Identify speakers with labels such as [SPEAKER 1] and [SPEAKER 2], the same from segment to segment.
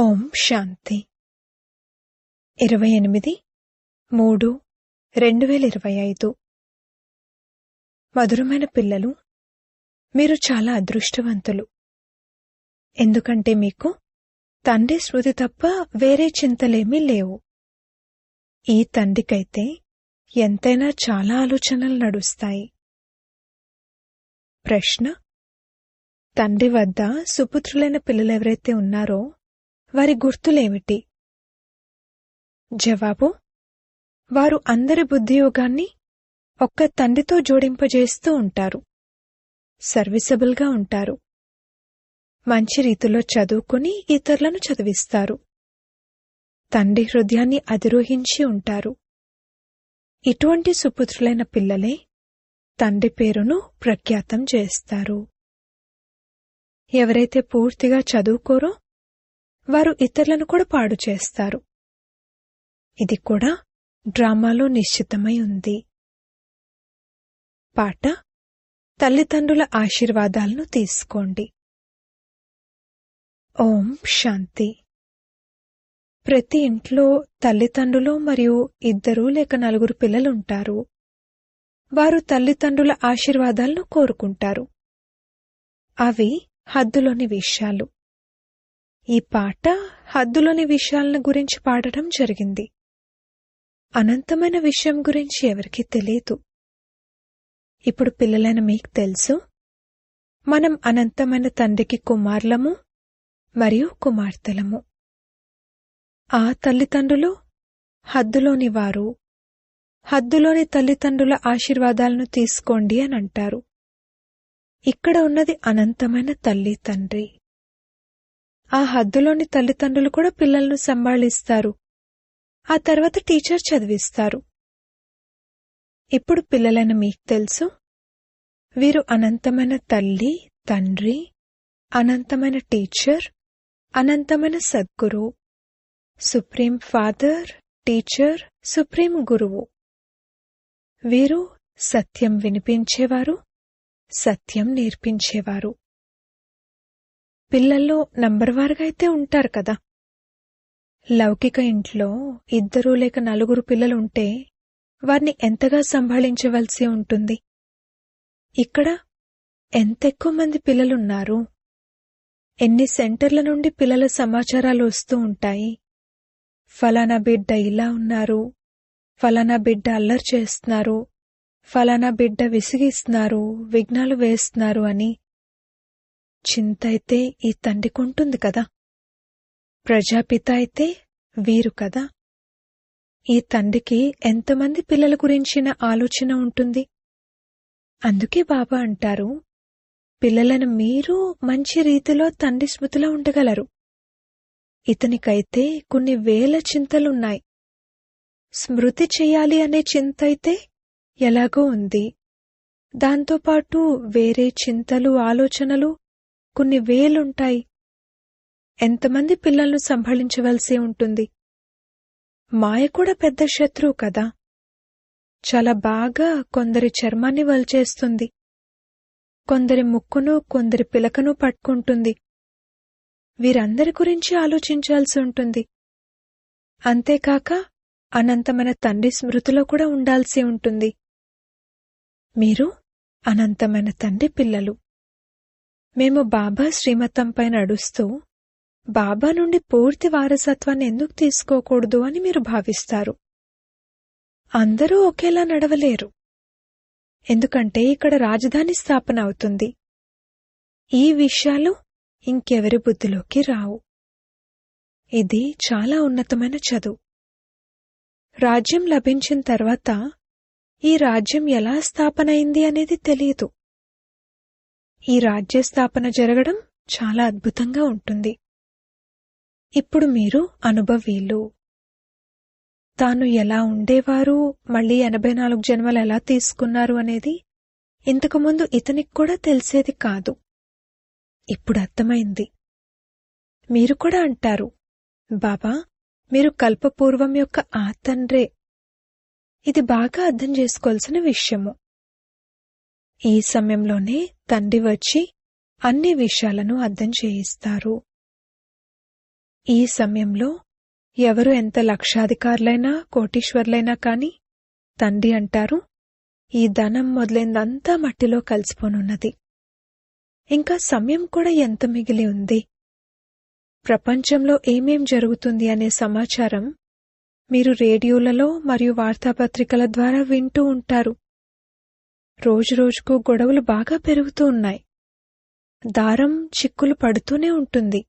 [SPEAKER 1] ఓం శాంతి. ఇరవై ఎనిమిది మూడు రెండు వేల ఇరవై ఐదు. మధురమైన పిల్లలు మీరు చాలా అదృష్టవంతులు. ఎందుకంటే మీకు తండ్రి స్మృతి తప్ప వేరే చింతలేమీ లేవు. ఈ తండ్రికైతే ఎంతైనా చాలా ఆలోచనలు నడుస్తాయి. ప్రశ్న తండ్రి వద్ద సుపుత్రులైన పిల్లలెవరైతే ఉన్నారో వారి గుర్తులేమిటి? జవాబు వారు అందరి బుద్ధియోగాన్ని ఒక్క తండ్రితో జోడింపజేస్తూ ఉంటారు. సర్వీసబుల్గా ఉంటారు. మంచి రీతిలో చదువుకుని ఇతరులను చదివిస్తారు. తండ్రి హృదయాన్ని అధిరోహించి ఉంటారు. ఇటువంటి సుపుత్రులైన పిల్లలే తండ్రి పేరును ప్రఖ్యాతం చేస్తారు. ఎవరైతే పూర్తిగా చదువుకోరో వారు ఇతరులను కూడా పాడు చేస్తారు. ఇది కూడా డ్రామాలో నిశ్చితమై ఉంది. పాట తల్లిదండ్రుల ఆశీర్వాదాలను తీసుకోండి. ఓం శాంతి. ప్రతి ఇంట్లో తల్లిదండ్రులు మరియు ఇద్దరు లేక నలుగురు పిల్లలుంటారు. వారు తల్లిదండ్రుల ఆశీర్వాదాలను కోరుకుంటారు. అవి హద్దులోని విషయాలు. ఈ పాట హద్దులోని విషయాలను గురించి పాడటం జరిగింది. అనంతమైన విషయం గురించి ఎవరికీ తెలియదు. ఇప్పుడు పిల్లలైన మీకు తెలుసు. మనం అనంతమైన తండ్రికి కుమారులము మరియు కుమార్తెలము. ఆ తల్లిదండ్రులు హద్దులోని వారు. హద్దులోని తల్లిదండ్రుల ఆశీర్వాదాలను తీసుకోండి అని అంటారు. ఇక్కడ ఉన్నది అనంతమైన తల్లి తండ్రి. ఆ హద్దులోని తల్లిదండ్రులు కూడా పిల్లలను సంభాళిస్తారు. ఆ తర్వాత టీచర్ చదివిస్తారు. ఇప్పుడు పిల్లలను మీకు తెలుసు. వీరు అనంతమైన తల్లి తండ్రి అనంతమైన టీచర్ అనంతమైన Sadhguru supreme father teacher supreme గురువు. వీరు సత్యం వినిపించేవారు సత్యం నేర్పించేవారు. పిల్లల్లో నంబర్వారుగా అయితే ఉంటారు కదా. లౌకిక ఇంట్లో ఇద్దరు లేక నలుగురు పిల్లలుంటే వారిని ఎంతగా సంభాళించవలసి ఉంటుంది? ఇక్కడ ఎంతెక్కువ మంది పిల్లలున్నారు? ఎన్ని సెంటర్ల నుండి పిల్లల సమాచారాలు వస్తూ ఉంటాయి? ఫలానా బిడ్డ ఇలా ఉన్నారు ఫలానా బిడ్డ అల్లరి చేస్తున్నారు ఫలానా బిడ్డ విసిగిస్తున్నారు విఘ్నాలు వేస్తున్నారు అని చింత అయితే ఈ తండ్రికుంటుంది కదా. ప్రజాపిత అయితే వీరు కదా. ఈ తండ్రికి ఎంతమంది పిల్లల గురించిన ఆలోచన ఉంటుంది? అందుకే బాబా అంటారు పిల్లలను మీరు మంచి రీతిలో తండ్రి స్మృతిలో ఉండగలరు. ఇతనికైతే కొన్ని వేల చింతలున్నాయి. స్మృతి చెయ్యాలి అనే చింత అయితే ఎలాగో ఉంది. దాంతోపాటు వేరే చింతలు ఆలోచనలు కొన్ని వేలుంటాయి. ఎంతమంది పిల్లలను సంభాళించవలసి ఉంటుంది? మాయ కూడా పెద్ద శత్రువు కదా? చాలా బాగా కొందరి చర్మాన్ని వల్చేస్తుంది. కొందరి ముక్కును కొందరి పిలకను పట్టుకుంటుంది. వీరందరి గురించి ఆలోచించాల్సి ఉంటుంది. అంతేకాక అనంతమైన తండ్రి స్మృతిలో కూడా ఉండాల్సి ఉంటుంది. మీరు అనంతమైన తండ్రి పిల్లలు. మేము బాబా శ్రీమతంపై నడుస్తూ బాబా నుండి పూర్తి వారసత్వాన్ని ఎందుకు తీసుకోకూడదు అని మీరు భావిస్తారు. అందరూ ఒకేలా నడవలేరు. ఎందుకంటే ఇక్కడ రాజధాని స్థాపన అవుతుంది. ఈ విషయాలు ఇంకెవరి బుద్ధిలోకి రావు. ఇది చాలా ఉన్నతమైన చదువు. రాజ్యం లభించిన తర్వాత ఈ రాజ్యం ఎలా స్థాపన అయింది అనేది తెలియదు. ఈ రాజ్య స్థాపన జరగడం చాలా అద్భుతంగా ఉంటుంది. ఇప్పుడు మీరు అనుభవీలు తాను ఎలా ఉండేవారు? మళ్ళీ ఎనభై నాలుగు జన్మలు ఎలా తీసుకున్నారు అనేది ఇంతకుముందు ఇతనికి కూడా తెలిసేది కాదు. ఇప్పుడు అర్థమైంది. మీరు కూడా అంటారు. బాబా మీరు కల్పపూర్వం యొక్క ఆ తండ్రే. ఇది బాగా అర్థం చేసుకోవాల్సిన విషయము. ఈ సమయంలోనే తండ్రి వచ్చి అన్ని విషయాలను అర్థం చేయిస్తారు. ఈ సమయంలో ఎవరు ఎంత లక్షాధికారులైనా కోటీశ్వర్లైనా కాని తండ్రి అంటారు ఈ ధనం మొదలైందంతా మట్టిలో కలిసిపోనున్నది. ఇంకా సమయం కూడా ఎంత మిగిలి ఉంది? ప్రపంచంలో ఏమేం జరుగుతుంది అనే సమాచారం మీరు రేడియోలలో మరియు వార్తాపత్రికల ద్వారా వింటూ ఉంటారు. రోజురోజుకు గొడవలు బాగా పెరుగుతూ ఉన్నాయి. దారం చిక్కులు పడుతూనే ఉంటుంది.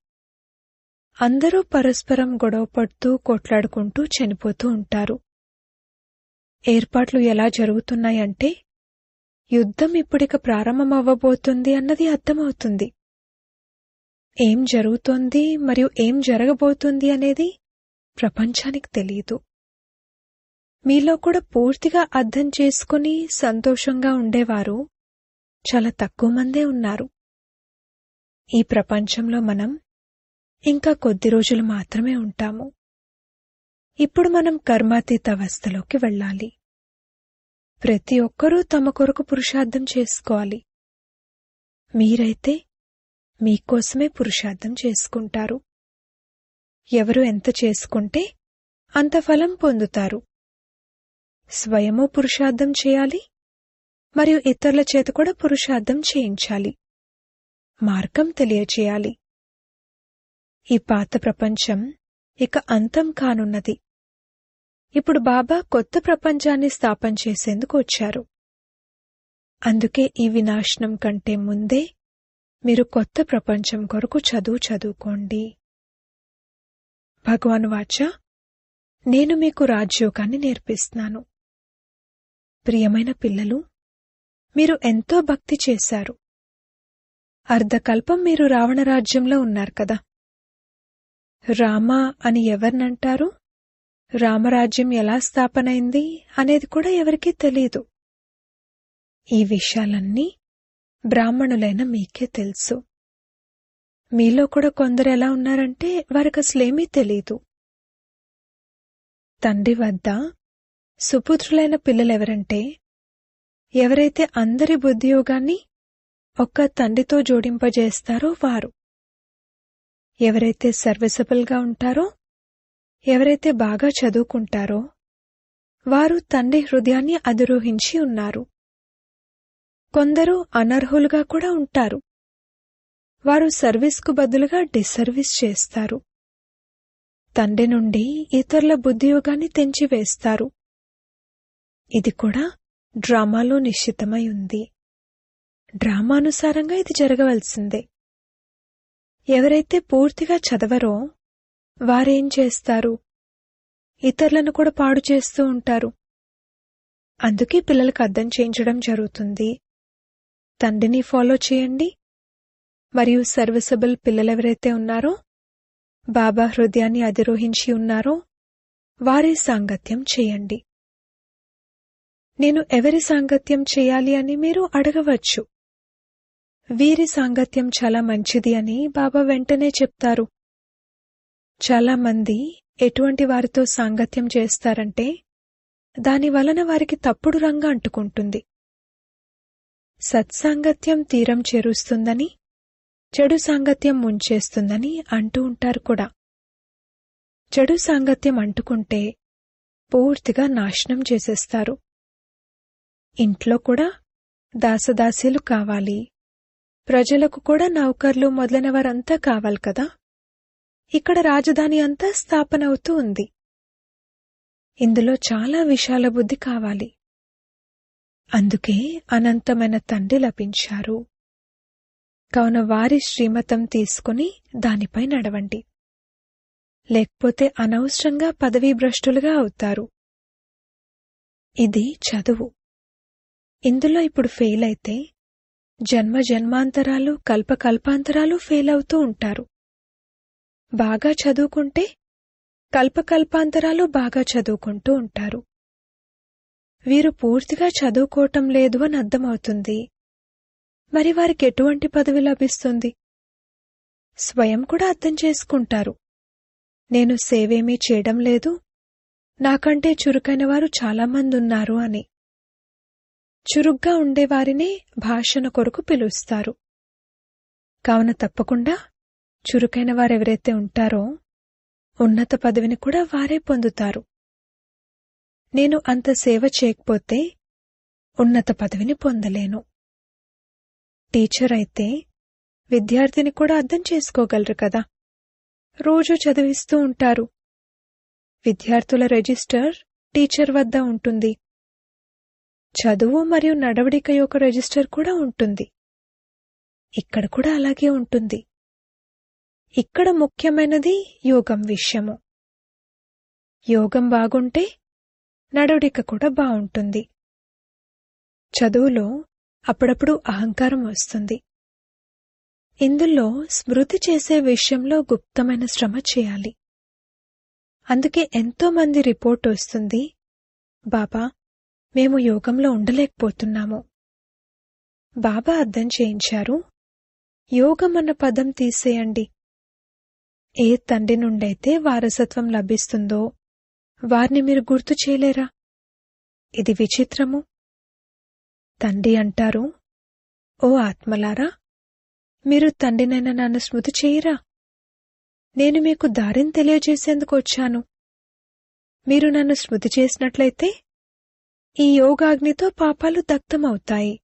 [SPEAKER 1] అందరూ పరస్పరం గొడవ పడుతూ కొట్లాడుకుంటూ చనిపోతూ ఉంటారు. ఏర్పాట్లు ఎలా జరుగుతున్నాయంటే యుద్ధం ఇప్పుడిక ప్రారంభమవ్వబోతుంది అన్నది అర్థమవుతుంది. ఏం జరుగుతోంది మరియు ఏం జరగబోతుంది అనేది ప్రపంచానికి తెలియదు. మీలో కూడా పూర్తిగా అర్థం చేసుకుని సంతోషంగా ఉండేవారు. చాలా తక్కువ మందే ఉన్నారు. ఈ ప్రపంచంలో మనం ఇంకా కొద్ది రోజులు మాత్రమే ఉంటాము. ఇప్పుడు మనం కర్మాతీత అవస్థలోకి వెళ్ళాలి. ప్రతి ఒక్కరూ తమ కొరకు పురుషార్థం చేసుకోవాలి. మీరైతే మీకోసమే పురుషార్థం చేసుకుంటారు. ఎవరు ఎంత చేసుకుంటే అంత ఫలం పొందుతారు. స్వయము పురుషార్థం చేయాలి మరియు ఇతరుల చేత కూడా పురుషార్థం చేయించాలి. మార్గం తెలియచేయాలి. ఈ పాత ప్రపంచం ఇక అంతం కానున్నది. ఇప్పుడు బాబా కొత్త ప్రపంచాన్ని స్థాపన చేసేందుకు వచ్చారు. అందుకే ఈ వినాశనం కంటే ముందే మీరు కొత్త ప్రపంచం కొరకు చదువు చదువుకోండి. భగవాన్ వాచ నేను మీకు రాజ్యోగాన్ని నేర్పిస్తున్నాను. ప్రియమైన పిల్లలు మీరు ఎంతో భక్తి చేశారు. అర్ధకల్పం మీరు రావణ రాజ్యంలో ఉన్నారు కదా. రామ అని ఎవరినంటారు? రామరాజ్యం ఎలా స్థాపనైంది అనేది కూడా ఎవరికీ తెలియదు ఈ విషయాలన్నీ బ్రాహ్మణులైన మీకే తెలుసు. మీలో కూడా కొందరు ఎలా ఉన్నారంటే వారికి అసలేమీ తెలీదు. తండ్రి వద్ద సుపుత్రులైన పిల్లలెవరంటే ఎవరైతే అందరి బుద్ధియోగాన్ని ఒక్క తండ్రితో జోడింపజేస్తారో వారు. ఎవరైతే సర్వీసబుల్గా ఉంటారో ఎవరైతే బాగా చదువుకుంటారో వారు తండ్రి హృదయాన్ని అధిరోహించి ఉన్నారు. కొందరు అనర్హులుగా కూడా ఉంటారు. వారు సర్వీస్కు బదులుగా డిసర్వీస్ చేస్తారు. తండ్రి నుండి ఇతరుల బుద్ధియోగాన్ని తెంచివేస్తారు. ఇది కూడా డ్రామాలో నిశ్చితమై ఉంది. డ్రామానుసారంగా ఇది జరగవలసిందే. ఎవరైతే పూర్తిగా చదవరో వారేం చేస్తారు? ఇతరులను కూడా పాడు చేస్తూ ఉంటారు. అందుకే పిల్లలకు అర్థం చేయించడం జరుగుతుంది. తండ్రిని ఫాలో చేయండి. మరియు సర్వసబుల్ పిల్లలెవరైతే ఉన్నారో బాబా హృదయాన్ని అధిరోహించి ఉన్నారో వారి సాంగత్యం చేయండి. నేను ఎవరి సాంగత్యం చేయాలి అని మీరు అడగవచ్చు. వీరి సాంగత్యం చాలా మంచిది అని బాబా వెంటనే చెప్తారు. చాలా మంది ఎటువంటి వారితో సాంగత్యం చేస్తారంటే దాని వలన వారికి తప్పుడు రంగు అంటుకుంటుంది. సత్సాంగత్యం తీరం చేరుస్తుందని చెడు సాంగత్యం ముంచేస్తుందని అంటూ ఉంటారు కూడా. చెడు సాంగత్యం అంటుకుంటే పూర్తిగా నాశనం చేసేస్తారు. ఇంట్లో కూడా దాసదాసీలు కావాలి. ప్రజలకు కూడా నౌకర్లు మొదలైన వారంతా కావాలి కదా. ఇక్కడ రాజధాని అంతా స్థాపనవుతూ ఉంది. ఇందులో చాలా విశాల బుద్ధి కావాలి. అందుకే అనంతమైన తండ్రి లభించారు. కావున వారి శ్రీమతం తీసుకుని దానిపై నడవండి. లేకపోతే అనవసరంగా పదవీభ్రష్టులుగా అవుతారు. ఇది చదువు. ఇందులో ఇప్పుడు ఫెయిల్ అయితే జన్మ జన్మాంతరాలు కల్పకల్పాంతరాలు ఫెయిల్ అవుతూ ఉంటారు. బాగా చదువుకుంటే కల్పకల్పాంతరాలు బాగా చదువుకుంటూ ఉంటారు. వీరు పూర్తిగా చదువుకోవటం లేదు అని అర్థమవుతుంది. మరి వారికి ఎటువంటి పదవి లభిస్తుంది? స్వయం కూడా అర్థం చేసుకుంటారు. నేను సేవేమీ చేయడం లేదు. నాకంటే చురుకైన వారు చాలామంది ఉన్నారు అని. చురుగ్గా ఉండేవారినే భాషణ కొరకు పిలుస్తారు. కావున తప్పకుండా చురుకైన వారెవరైతే ఉంటారో ఉన్నత పదవిని కూడా వారే పొందుతారు. నేను అంత సేవ చేయకపోతే ఉన్నత పదవిని పొందలేను. టీచర్ అయితే విద్యార్థిని కూడా అర్థం చేసుకోగలరు కదా. రోజూ చదివిస్తూ ఉంటారు. విద్యార్థుల రిజిస్టర్ టీచర్ వద్ద ఉంటుంది. చదువు మరియు నడవడిక యొక్క రిజిస్టర్ కూడా ఉంటుంది. ఇక్కడ కూడా అలాగే ఉంటుంది. ఇక్కడ ముఖ్యమైనది యోగం విషయము. యోగం బాగుంటే నడవడిక కూడా బాగుంటుంది. చదువులో అప్పుడప్పుడు అహంకారం వస్తుంది. ఇందులో స్మృతి చేసే విషయంలో గుప్తమైన శ్రమ చేయాలి. అందుకే ఎంతో మంది రిపోర్ట్ వస్తుంది బాబా మేము యోగంలో ఉండలేకపోతున్నాము. బాబా అర్థం చేయించారు. యోగం అన్న పదం తీసేయండి. ఏ తండ్రి నుండైతే వారసత్వం లభిస్తుందో వారిని మీరు గుర్తు చేయలేరా? ఇది విచిత్రము. తండ్రి అంటారు ఓ ఆత్మలారా మీరు తండ్రినైనా నన్ను స్మృతి చేయరా? నేను మీకు దారిని తెలియజేసేందుకు వచ్చాను. మీరు నన్ను స్మృతి చేసినట్లయితే ఈ యోగాగ్నితో పాపాలు దగ్ధమవుతాయి.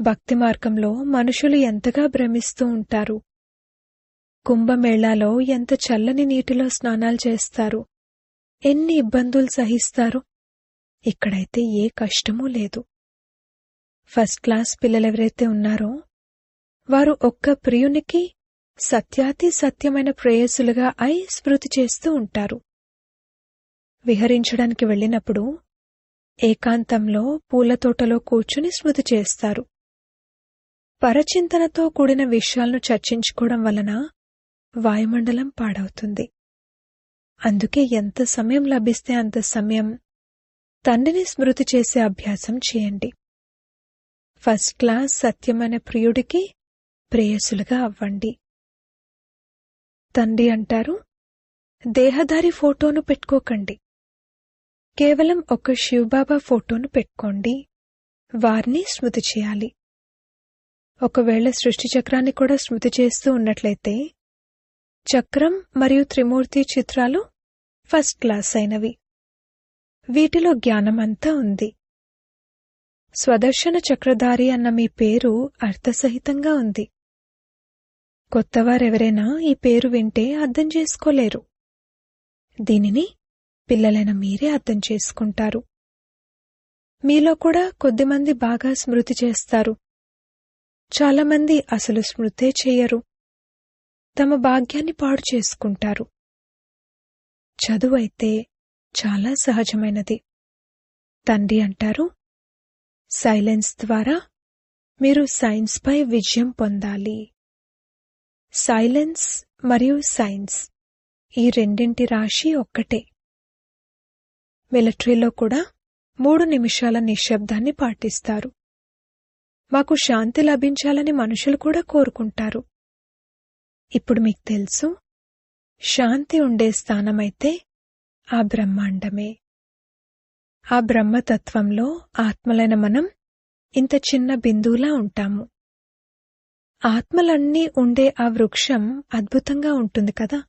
[SPEAKER 1] భక్తి మార్గంలో మనుషులు ఎంతగా భ్రమిస్తూ ఉంటారు. కుంభమేళాలో ఎంత చల్లని నీటిలో స్నానాలు చేస్తారు. ఎన్ని ఇబ్బందులు సహిస్తారు. ఇక్కడైతే ఏ కష్టమూ లేదు. ఫస్ట్ క్లాస్ పిల్లలెవరైతే ఉన్నారో వారు ఒక్క ప్రియునికి సత్యాతి సత్యమైన ప్రేయసులుగా అయి స్మృతి చేస్తూ ఉంటారు. విహరించడానికి వెళ్ళినప్పుడు ఏకాంతంలో పూలతోటలో కూర్చుని స్మృతి చేస్తారు. పరచింతనతో కూడిన విషయాలను చర్చించుకోవడం వలన వాయుమండలం పాడవుతుంది. అందుకే ఎంత సమయం లభిస్తే అంత సమయం తండ్రిని స్మృతి చేసే అభ్యాసం చేయండి. ఫస్ట్ క్లాస్ సత్యమైన ప్రియుడికి ప్రేయసులుగా అవ్వండి. తండ్రి అంటారు దేహధారి ఫోటోను పెట్టుకోకండి. కేవలం ఒక శివబాబా ఫోటోను పెట్టుకోండి. వారిని స్మృతి చేయాలి. ఒకవేళ సృష్టి చక్రాన్ని కూడా స్మృతి చేస్తూ ఉన్నట్లయితే చక్రం మరియు త్రిమూర్తి చిత్రాలు ఫస్ట్ క్లాస్ అయినవి. వీటిలో జ్ఞానమంతా ఉంది. స్వదర్శన చక్రధారి అన్న మీ పేరు అర్థసహితంగా ఉంది. కొత్తవారెవరైనా ఈ పేరు వింటే అర్థం చేసుకోలేరు. దీనిని పిల్లలైన మీరే అర్థం చేసుకుంటారు. మీలో కూడా కొద్దిమంది బాగా స్మృతి చేస్తారు. చాలామంది అసలు స్మృతే చేయరు. తమ భాగ్యాన్ని పాడు చేసుకుంటారు. చదువైతే చాలా సహజమైనది. తండ్రి అంటారు సైలెన్స్ ద్వారా మీరు సైన్స్పై విజయం పొందాలి. సైలెన్స్ మరియు సైన్స్ ఈ రెండింటి రాశి ఒక్కటే. మిలిటరీలో కూడా మూడు నిమిషాల నిశ్శబ్దాన్ని పాటిస్తారు. మాకు శాంతి లభించాలని మనుషులు కూడా కోరుకుంటారు. ఇప్పుడు మీకు తెలుసు శాంతి ఉండే స్థానమైతే ఆ బ్రహ్మాండమే. ఆ బ్రహ్మతత్వంలో ఆత్మలైన మనం ఇంత చిన్న బిందువులా ఉంటాము. ఆత్మలన్నీ ఉండే ఆ వృక్షం అద్భుతంగా ఉంటుంది కదా?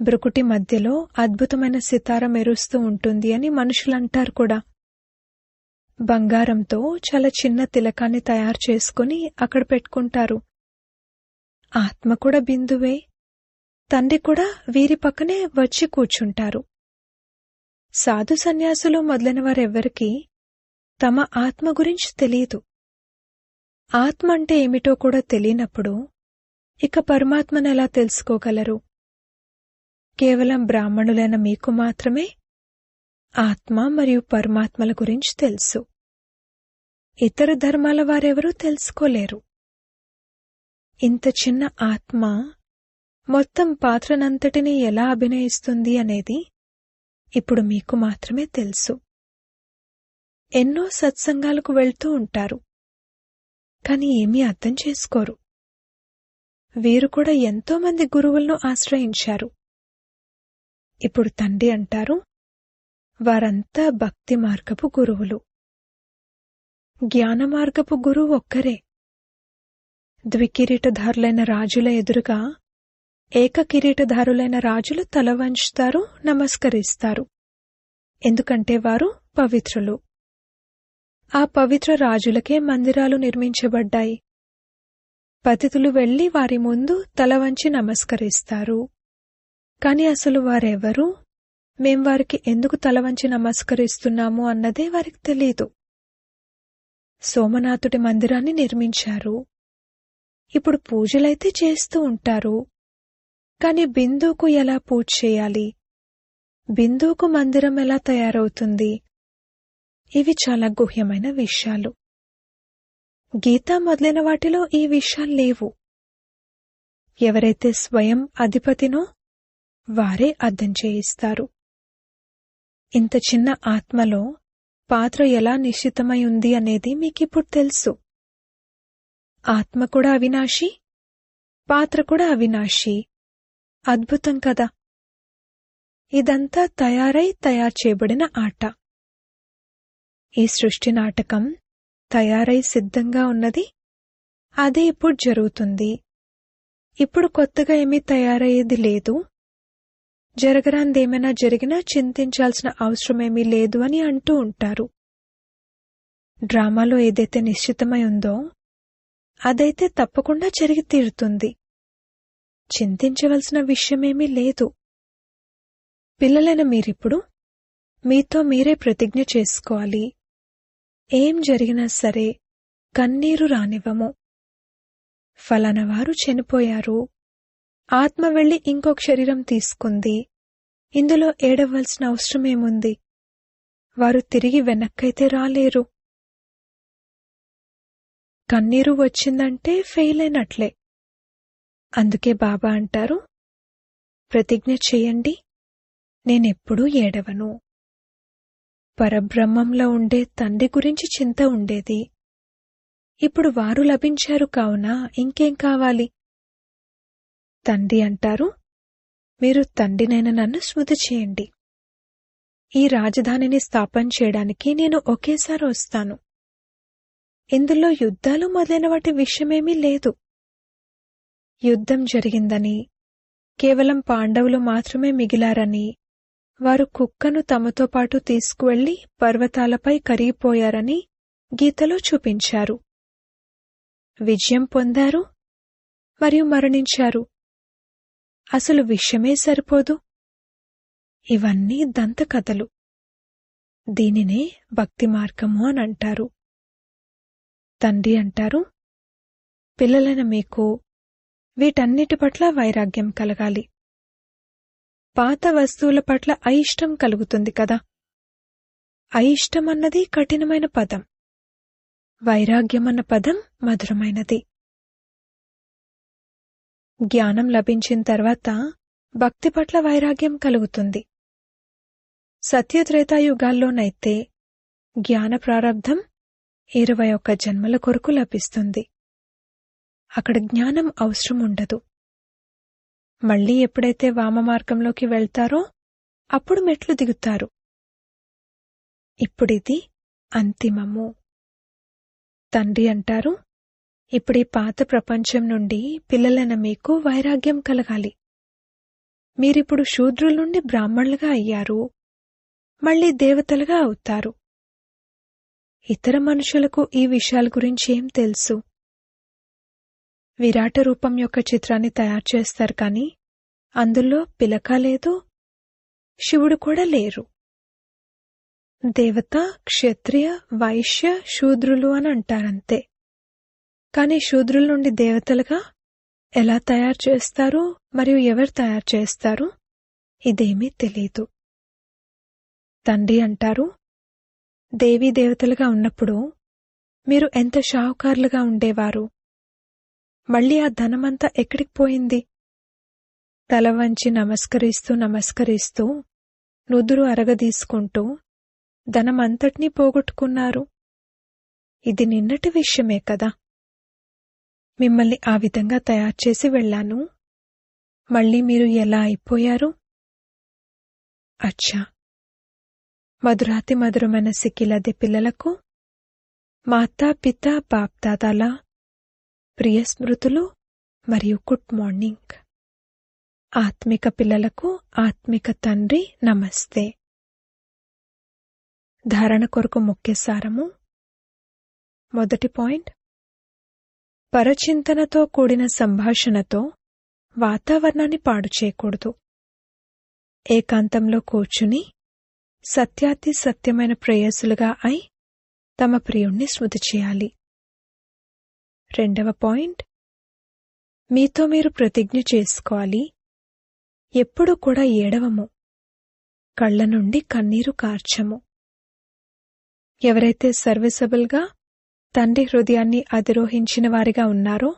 [SPEAKER 1] బ్రుకుటి మధ్యలో అద్భుతమైన సితార మెరుస్తూ ఉంటుంది అని మనుషులంటారు కూడా. బంగారంతో చాలా చిన్న తిలకాన్ని తయారు చేసుకుని అక్కడ పెట్టుకుంటారు. ఆత్మ కూడా బిందువే. తండ్రి కూడా వీరి పక్కనే వచ్చి కూర్చుంటారు. సాధు సన్యాసులు మొదలైన వారెవ్వరికీ తమ ఆత్మ గురించి తెలియదు. ఆత్మ అంటే ఏమిటో కూడా తెలియనప్పుడు ఇక పరమాత్మను ఎలా తెలుసుకోగలరు? కేవలం బ్రాహ్మణులైన మీకు మాత్రమే ఆత్మ మరియు పరమాత్మల గురించి తెలుసు. ఇతర ధర్మాల వారెవరూ తెలుసుకోలేరు. ఇంత చిన్న ఆత్మ మొత్తం పాత్రనంతటినీ ఎలా అభినయిస్తుంది అనేది ఇప్పుడు మీకు మాత్రమే తెలుసు. ఎన్నో సత్సంగాలకు వెళ్తూ ఉంటారు కాని ఏమీ అర్థం చేసుకోరు. వీరు కూడా ఎంతోమంది గురువులను ఆశ్రయించారు. ఇప్పుడు తండ్రి అంటారు వారంతా భక్తి మార్గపు గురువులు. జ్ఞాన మార్గపు గురువు ఒక్కరే. ద్వికిరీటధారులైన రాజుల ఎదురుగా ఏకకిరీటధారులైన రాజులు తల వంచుతారు నమస్కరిస్తారు. ఎందుకంటే వారు పవిత్రులు. ఆ పవిత్ర రాజులకే మందిరాలు నిర్మించబడ్డాయి. పతితులు వెళ్ళి వారి ముందు తల వంచి నమస్కరిస్తారు. కాని అసలు వారెవరు? మేం వారికి ఎందుకు తలవంచి నమస్కరిస్తున్నాము అన్నదే వారికి తెలీదు. సోమనాథుడి మందిరాన్ని నిర్మించారు. ఇప్పుడు పూజలైతే చేస్తూ ఉంటారు. కాని బిందుకు ఎలా పూజ చేయాలి? బిందుకు మందిరం ఎలా తయారవుతుంది? ఇవి చాలా గుహ్యమైన విషయాలు. గీత మొదలైన వాటిలో ఈ విషయాలు లేవు. ఎవరైతే స్వయం అధిపతినో వారే అర్థం చేయిస్తారు. ఇంత చిన్న ఆత్మలో పాత్ర ఎలా నిశ్చితమై ఉంది అనేది మీకిప్పుడు తెలుసు. ఆత్మ కూడా అవినాశి పాత్ర కూడా అవినాశి. అద్భుతం కదా. ఇదంతా తయారై తయారు చేయబడిన ఆట. ఈ సృష్టి నాటకం తయారై సిద్ధంగా ఉన్నది. అదే ఇప్పుడు జరుగుతుంది. ఇప్పుడు కొత్తగా ఏమీ తయారయ్యేది లేదు. జరగరాందేమైనా జరిగినా చింతించాల్సిన అవసరమేమీ లేదు అని అంటూ ఉంటారు. డ్రామాలో ఏదైతే నిశ్చితమై ఉందో అదైతే తప్పకుండా జరిగి తీరుతుంది. చింతించవలసిన విషయమేమీ లేదు. పిల్లలైన మీరిప్పుడు మీతో మీరే ప్రతిజ్ఞ చేసుకోవాలి. ఏం జరిగినా సరే కన్నీరు రానివ్వము. ఫలానవారు చనిపోయారు. ఆత్మ వెళ్ళి ఇంకొక శరీరం తీసుకుంది. ఇందులో ఏడవలసిన అవసరమేముంది? వారు తిరిగి వెనక్కైతే రాలేరు. కన్నీరు వచ్చిందంటే ఫెయిల్ అయినట్లే అందుకే బాబా అంటారు ప్రతిజ్ఞ చేయండి నేనెప్పుడూ ఏడవను. పరబ్రహ్మంలో ఉండే తండ్రి గురించి చింత ఉండేది. ఇప్పుడు వారు లభించారు కావున ఇంకేం కావాలి? తండ్రి అంటారు? మీరు తండ్రినైన నన్ను స్మృతి చేయండి. ఈ రాజధానిని స్థాపన చేయడానికి నేను ఒకేసారి వస్తాను. ఇందులో యుద్ధాలు మొదలైన వాటి విషయమేమీ లేదు. యుద్ధం జరిగిందని కేవలం పాండవులు మాత్రమే మిగిలారని వారు కుక్కను తమతో పాటు తీసుకువెళ్ళి పర్వతాలపై కరిగిపోయారని గీతలో చూపించారు. విజయం పొందారు మరియు మరణించారు. అసలు విషయమే సరిపోదు. ఇవన్నీ దంతకథలు. దీనినే భక్తి మార్గము అని అంటారు. తండ్రి అంటారు పిల్లలైన మీకు వీటన్నిటి పట్ల వైరాగ్యం కలగాలి. పాత వస్తువుల పట్ల అయిష్టం కలుగుతుంది కదా. అయిష్టమన్నది కఠినమైన పదం. వైరాగ్యం అన్న పదం మధురమైనది. జ్ఞానం లభించిన తర్వాత భక్తి పట్ల వైరాగ్యం కలుగుతుంది. సత్యత్రేతాయుగాల్లోనైతే జ్ఞాన ప్రారంధం ఇరవై ఒక్క జన్మల కొరకు లభిస్తుంది. అక్కడ జ్ఞానం అవసరం ఉండదు. మళ్ళీ ఎప్పుడైతే వామ మార్గంలోకి వెళ్తారో అప్పుడు మెట్లు దిగుతారు. ఇప్పుడిది అంతిమము. తండ్రి అంటారు ఇప్పుడీ పాత ప్రపంచం నుండి పిల్లలైన మీకు వైరాగ్యం కలగాలి. మీరిప్పుడు శూద్రుల నుండి బ్రాహ్మణులుగా అయ్యారు. మళ్ళీ దేవతలుగా అవుతారు. ఇతర మనుషులకు ఈ విషయాల గురించి ఏం తెలుసు? విరాట రూపం యొక్క చిత్రాన్ని తయారు చేస్తారు కాని అందులో పిలక లేదు శివుడు కూడా లేరు. దేవత క్షత్రియ వైశ్య శూద్రులు అని అంటారంతే. కాని శూద్రుల నుండి దేవతలుగా ఎలా తయారు చేస్తారు మరియు ఎవరు తయారు చేస్తారు ఇదేమీ తెలీదు. తండ్రి అంటారు దేవీ దేవతలుగా ఉన్నప్పుడు మీరు ఎంత షావుకారులుగా ఉండేవారు. మళ్ళీ ఆ ధనమంతా ఎక్కడికి పోయింది? తల వంచి నమస్కరిస్తూ నమస్కరిస్తూ నుదురు అరగదీసుకుంటూ ధనమంతటినీ పోగొట్టుకున్నారు. ఇది నిన్నటి విషయమే కదా. మిమ్మల్ని ఆ విధంగా తయారు చేసి వెళ్ళాను. మళ్ళీ మీరు ఎలా అయిపోయారు? అచ్చా! మధురాతి మధురమైన సిక్కిలది పిల్లలకు మాతా పిత బాప్దాదాల ప్రియ స్మృతులు మరియు గుడ్ మార్నింగ్. ఆత్మిక పిల్లలకు ఆత్మిక తండ్రి నమస్తే. ధారణ కొరకు ముఖ్య సారము. మొదటి పాయింట్ పరచింతనతో కూడిన సంభాషణతో వాతావరణాన్ని పాడు చేయకూడదు. ఏకాంతంలో కూర్చుని సత్యాతి సత్యమైన ప్రేయసులుగా అయి తమ ప్రియుణ్ణి స్మృతి చేయాలి. రెండవ పాయింట్. మీతో మీరు ప్రతిజ్ఞ చేసుకోవాలి. ఎప్పుడు కూడా ఏడవము. కళ్ళ నుండి కన్నీరు కార్చము. ఎవరైతే సర్వీసబుల్గా తండ్రి హృదయాన్ని అధిరోహించిన వారిగా ఉన్నారో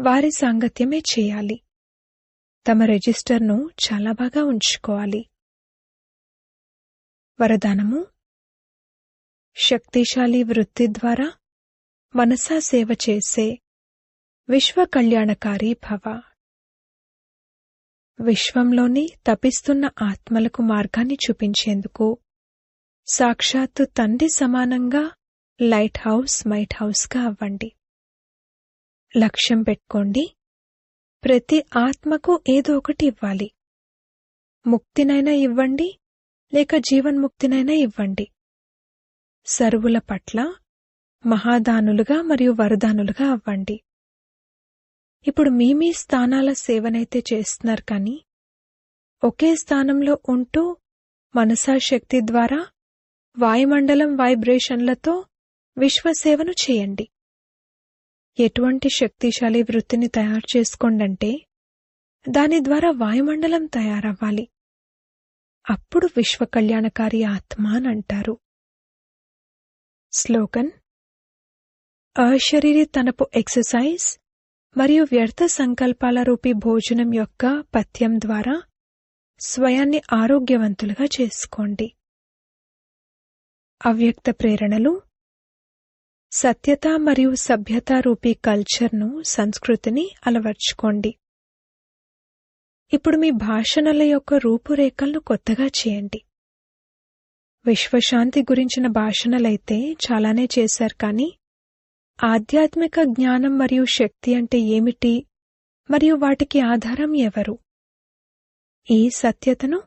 [SPEAKER 1] వారి సాంగత్యమే చేయాలి. తమ రిజిస్టర్ను చాలా బాగా ఉంచుకోవాలి. వరదానము? శక్తిశాలి వృత్తి ద్వారా మనసా సేవ చేసే విశ్వ కళ్యాణకారి భవ. విశ్వంలోని తపిస్తున్న ఆత్మలకు మార్గాన్ని చూపించేందుకు సాక్షాత్తు తండ్రి సమానంగా లైట్ హౌస్ మైట్ హౌస్గా అవ్వండి. లక్ష్యం పెట్టుకోండి. ప్రతి ఆత్మకు ఏదో ఒకటి ఇవ్వాలి. ముక్తినైనా ఇవ్వండి లేక జీవన్ముక్తినైనా ఇవ్వండి. సరువుల పట్ల మహాదానులుగా మరియు వరదానులుగా అవ్వండి. ఇప్పుడు మీ మీ స్థానాల సేవనైతే చేస్తున్నారు కానీ ఒకే స్థానంలో ఉంటూ మనసాశక్తి ద్వారా వాయుమండలం వైబ్రేషన్లతో విశ్వసేవను చేయండి. ఎటువంటి శక్తిశాలి వృత్తిని తయారు చేసుకోండంటే దాని ద్వారా వాయుమండలం తయారవ్వాలి. అప్పుడు విశ్వ కళ్యాణకారి ఆత్మ అంటారు. స్లోగన్ అశరీరి తనపు ఎక్సర్సైజ్ మరియు వ్యర్థ సంకల్పాల రూపీ భోజనం యొక్క పథ్యం ద్వారా స్వయాన్ని ఆరోగ్యవంతులుగా చేసుకోండి. అవ్యక్త ప్రేరణలు సత్యత మరియు సభ్యత రూపీ కల్చర్ను సంస్కృతిని అలవర్చుకోండి. ఇప్పుడు మీ భాషణల యొక్క రూపురేఖలను కొత్తగా చేయండి. విశ్వశాంతి గురించిన భాషణలైతే చాలానే చేశారు కానీ ఆధ్యాత్మిక జ్ఞానం మరియు శక్తి అంటే ఏమిటి? మరియు వాటికి ఆధారం ఎవరు? ఈ సత్యతను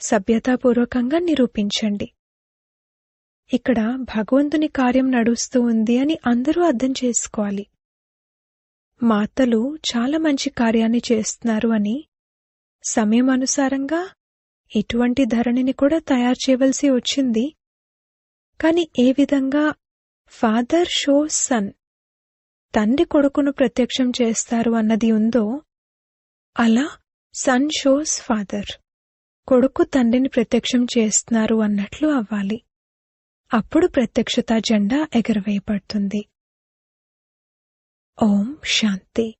[SPEAKER 1] సభ్యతాపూర్వకంగా నిరూపించండి. ఇక్కడ భగవంతుని కార్యం నడుస్తూ ఉంది అని అందరూ అర్థం చేసుకోవాలి. మాతలు చాలా మంచి కార్యాన్ని చేస్తున్నారు అని సమయం అనుసారంగా ఇటువంటి ధరణిని కూడా తయారు చేయవలసి వచ్చింది. కాని ఏ విధంగా? ఫాదర్ షోస్ సన్ తండ్రి కొడుకును ప్రత్యక్షం చేస్తారు అన్నది ఉందో? అలా సన్ షోస్ ఫాదర్ కొడుకు తండ్రిని ప్రత్యక్షం చేస్తున్నారు అన్నట్లు అవ్వాలి. అప్పుడు ప్రత్యక్షత జెండా ఎగరవేయబడుతుంది. ఓం శాంతి.